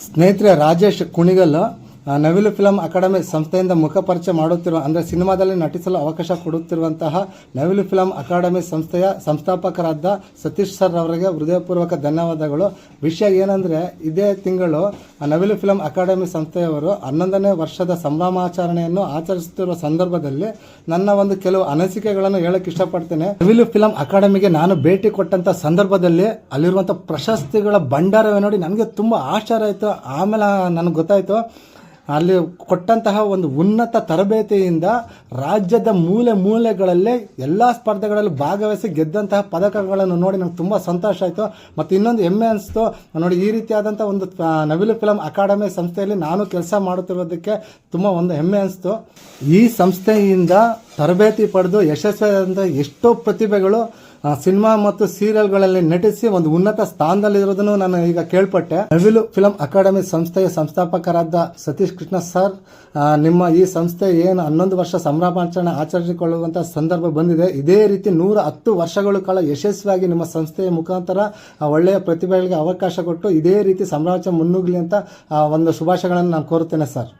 ಸ್ನೇಹಿತರೆ ರಾಜೇಶ್ ಕುಣಿಗಲ್ ನವಿಲು film academy ಸಂಸ್ಥೆಯಿಂದ ಮುಖಪರಿಚಯ ಮಾಡುತ್ತಿರುವ, ಅಂದರೆ ಸಿನಿಮಾದಲ್ಲಿ ನಟಿಸಲು ಅವಕಾಶ ಕೊಡುತ್ತಿರುವಂತಹ ನವಿಲು ಫಿಲಂ ಅಕಾಡೆಮಿ ಸಂಸ್ಥೆಯ ಸಂಸ್ಥಾಪಕರಾದ ಸತೀಶ್ ಸರ್ ಅವರಿಗೆ ಹೃದಯಪೂರ್ವಕ ಧನ್ಯವಾದಗಳು. ವಿಷಯ ಏನಂದರೆ, ಇದೇ ತಿಂಗಳು ನವಿಲು ಫಿಲಂ ಅಕಾಡೆಮಿ ಸಂಸ್ಥೆಯವರು ಹನ್ನೊಂದನೇ ವರ್ಷದ ಸಂಭ್ರಮಾಚರಣೆಯನ್ನು ಆಚರಿಸುತ್ತಿರುವ ಸಂದರ್ಭದಲ್ಲಿ ನನ್ನ ಒಂದು ಕೆಲವು ಅನಿಸಿಕೆಗಳನ್ನು ಹೇಳಕ್ಕೆ ಇಷ್ಟಪಡ್ತೇನೆ. ನವಿಲು ಫಿಲಂ ಅಕಾಡೆಮಿಗೆ ನಾನು ಭೇಟಿ ಕೊಟ್ಟಂತ ಸಂದರ್ಭದಲ್ಲಿ ಅಲ್ಲಿರುವಂಥ ಪ್ರಶಸ್ತಿಗಳ ಭಂಡಾರವೇ ನೋಡಿ ನನಗೆ ತುಂಬ ಆಶ್ಚರ್ಯ ಆಯಿತು. ಆಮೇಲೆ ನನಗೆ ಗೊತ್ತಾಯಿತು ಅಲ್ಲಿ ಕೊಟ್ಟಂತಹ ಒಂದು ಉನ್ನತ ತರಬೇತಿಯಿಂದ ರಾಜ್ಯದ ಮೂಲೆ ಮೂಲೆಗಳಲ್ಲೇ ಎಲ್ಲ ಸ್ಪರ್ಧೆಗಳಲ್ಲಿ ಭಾಗವಹಿಸಿ ಗೆದ್ದಂತಹ ಪದಕಗಳನ್ನು ನೋಡಿ ನಂಗೆ ತುಂಬ ಸಂತೋಷ ಆಯಿತು. ಮತ್ತು ಇನ್ನೊಂದು ಹೆಮ್ಮೆ ಅನಿಸ್ತು. ನೋಡಿ, ಈ ರೀತಿಯಾದಂಥ ಒಂದು ನವಿಲು ಫಿಲಂ ಅಕಾಡೆಮಿ ಸಂಸ್ಥೆಯಲ್ಲಿ ನಾನು ಕೆಲಸ ಮಾಡುತ್ತಿರೋದಕ್ಕೆ ತುಂಬ ಒಂದು ಹೆಮ್ಮೆ ಅನಿಸ್ತು. ಈ ಸಂಸ್ಥೆಯಿಂದ ತರಬೇತಿ ಪಡೆದು ಯಶಸ್ವಿಯಾದಂಥ ಎಷ್ಟೋ ಪ್ರತಿಭೆಗಳು ಸಿನಿಮಾ ಮತ್ತು ಸೀರಿಯಲ್ಗಳಲ್ಲಿ ನಟಿಸಿ ಒಂದು ಉನ್ನತ ಸ್ಥಾನದಲ್ಲಿರೋದನ್ನು ನಾನು ಈಗ ಕೇಳ್ಪಟ್ಟೆ. ನವಿಲು ಫಿಲಂ ಅಕಾಡೆಮಿ ಸಂಸ್ಥೆಯ ಸಂಸ್ಥಾಪಕರಾದ ಸತೀಶ್ ಕೃಷ್ಣ ಸರ್ ನಿಮ್ಮ ಈ ಸಂಸ್ಥೆ ಏನು ಹನ್ನೊಂದು ವರ್ಷ ಸಂಭ್ರಮಾಚರಣೆ ಆಚರಿಸಿಕೊಳ್ಳುವಂಥ ಸಂದರ್ಭ ಬಂದಿದೆ. ಇದೇ ರೀತಿ ನೂರ ಹತ್ತು ವರ್ಷಗಳ ಕಾಲ ಯಶಸ್ವಿಯಾಗಿ ನಿಮ್ಮ ಸಂಸ್ಥೆಯ ಮುಖಾಂತರ ಒಳ್ಳೆಯ ಪ್ರತಿಭೆಗಳಿಗೆ ಅವಕಾಶ ಕೊಟ್ಟು ಇದೇ ರೀತಿ ಸಂಭ್ರಮಾಚರಣೆ ಮುನ್ನುಗ್ಲಿ ಅಂತ ಒಂದು ಶುಭಾಶಯಗಳನ್ನು ನಾನು ಕೋರುತ್ತೇನೆ ಸರ್.